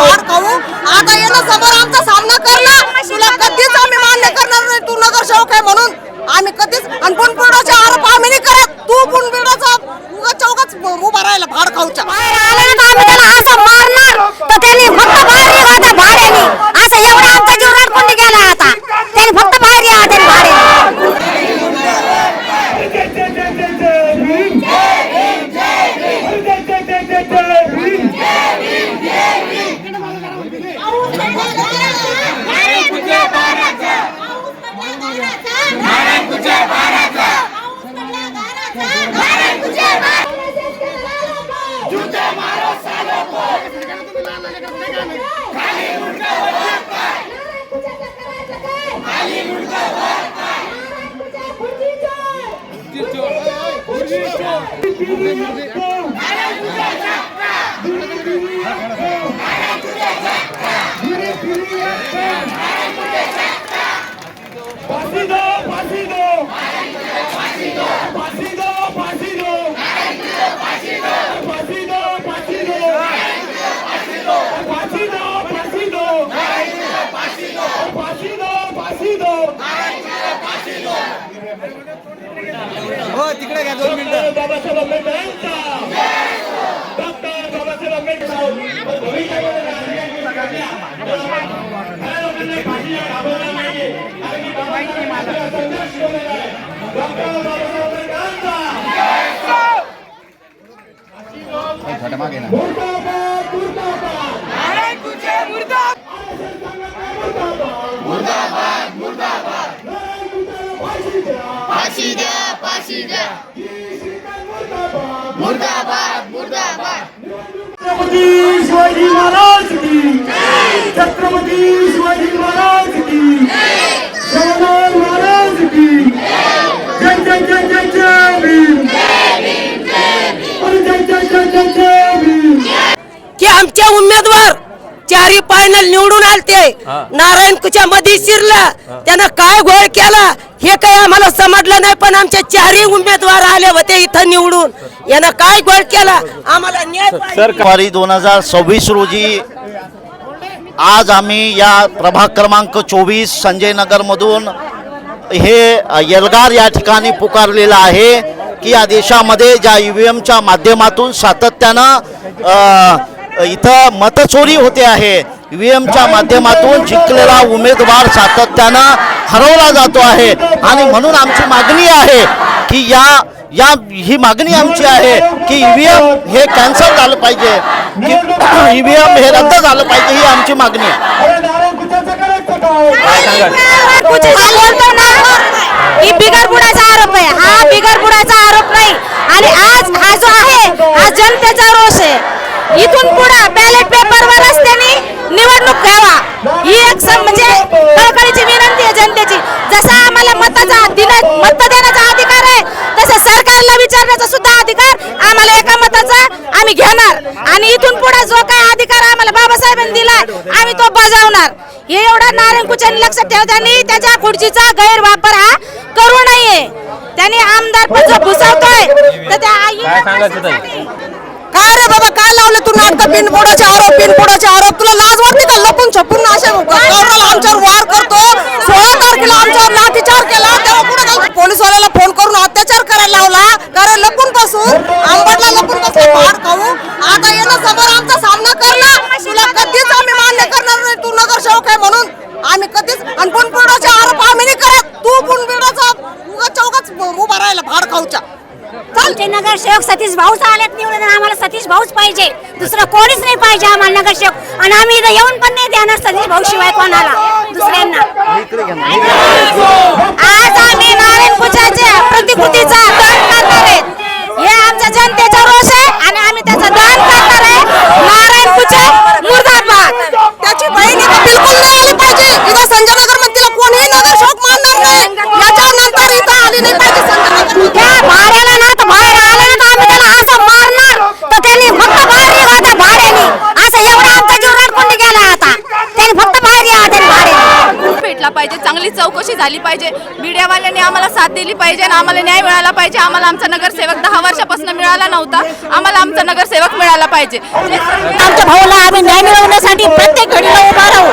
पाड खाऊ आता येणं समोर आमचा सामना करणार तुला कधीच आम्ही मान्य करणार नाही. तू नगर सेवक आहे म्हणून आम्ही कधीच आणि पुणपिडोच्या आरोप आम्ही नाही करत. तू पुणपिडोचा उगा चौकाच उभा राहिला भाड खाऊच्या बाहेर आले मारणार. तर त्यांनी फक्त ফিরিয়ে तिकडे घ्या दोन मिनिटं. बाबासाहेब आंबेडकरांचा डॉक्टर बाबासाहेब आंबेडकर भविष्यामध्ये राजकीय सगळ्या लोकांना फाशीला घाबरलं नाहीये कारण की बाबासाहेबांनी आपला संघर्ष केलेला आहे. डॉक्टर बाबासाहेब आंबेडकरांचा छोट्या मागे ना. मुर्दाबाद मुर्दाबाद. फाशी द्या. फाशी द्या मुर्दाबाद मुर्दाबाद। छत्रपती शिवाजी महाराज की छत्रपती शिवाजी महाराज की जवाहरलाल महाराज की जय। जय जय जय जय भीम। अरे जय जय जय जय जय भीम। की आमचे उमेदवार चारी फायनल निवडून आलते नारायण कुच्या मध्ये शिरला त्यानं काय घोळ केला हे काही आम्हाला समजलं नाही पण आमचे चारही उमेदवार आले होते इथं निवडून. यानं काय घोळ केला? आम्हाला न्याय पाहिजे. फेब्रुवारी दोन हजार सव्वीस रोजी आज आम्ही या प्रभाग क्रमांक चोवीस संजय नगरमधून हे एल्गार या ठिकाणी पुकारलेलं आहे की या देशामध्ये ज्या ई व्ही एमच्या माध्यमातून सातत्यानं अ, इथं मतचोरी होते आहे. ई माध्यमातून जिंकलेला उमेदवार सातत्यानं हरवला जातो आहे. आणि म्हणून आमची मागणी आहे की या या ही मागणी आमची आहे की ईव्हीएम हे कॅन्सल झालं पाहिजे. की ईव्हीएम हे रद्द झालं पाहिजे ही आमची मागणी आहे. अरे आरोप आहे. हा बिगर आरोप नाही. आणि आज हा जो आहे हा जनतेचा रोष आहे. इथून पुढे बॅलेट आम्हाला एका मताचा आम्ही घेणार. आणि इथून पुढे जो काही अधिकार आम्हाला बाबासाहेबांनी दिला आम्ही तो बजावणार. हे एवढा नारायण लक्षात ठेवा त्यांनी त्याच्या खुर्चीचा गैरवापर हा करू नये. त्यांनी आमदार जो घुसवतोय तर त्या आई काय रे बाबा काय लावले तू नाटक? बिनबुडाचे आरोप बिनबुडाचे आरोप तुला लाज वाटते का लपून छपून असे गावराला आमच्यावर वार करतो सोळा तारखेला आमच्यावर लाठीचार केला तेव्हा कुठे गेला पोलीसवाल्याला फोन करून अत्याचार करायला लावला कारण लपून बसून आंबटला लपून बसून भाड खाऊ आता येणं समोर आमचा सामना कर ना तुला कधीच आम्ही मान्य करणार नाही तू नगरसेवक आहे म्हणून आम्ही कधीच आणि पुनपिडाचे आरोप आम्ही नाही करत तू पुनपिडाचा उगा चौकाच उभा राहिला भाड खाऊच्या. आमचे नगरसेवक सतीश भाऊच आलेत. निवडून आम्हाला सतीश भाऊच पाहिजे. दुसरं कोणीच नाही पाहिजे आम्हाला नगरसेवक. आणि आम्ही इथं येऊन पण नाही देणार सतीश भाऊ शिवाय कोणाला. दुसऱ्यांना. आज आम्ही नारायण पूजाच्या प्रतिकृतीचा झाली पाहिजे. मीडियावाल्यांनी आम्हाला साथ दिली पाहिजे आणि आम्हाला न्याय मिळाला पाहिजे. आम्हाला आमचा नगरसेवक दहा वर्षापासून मिळाला नव्हता. आम्हाला आमचा नगरसेवक मिळाला पाहिजे. आमच्या भाऊला आम्ही न्याय मिळवण्यासाठी प्रत्येक घडीला उभा राहू.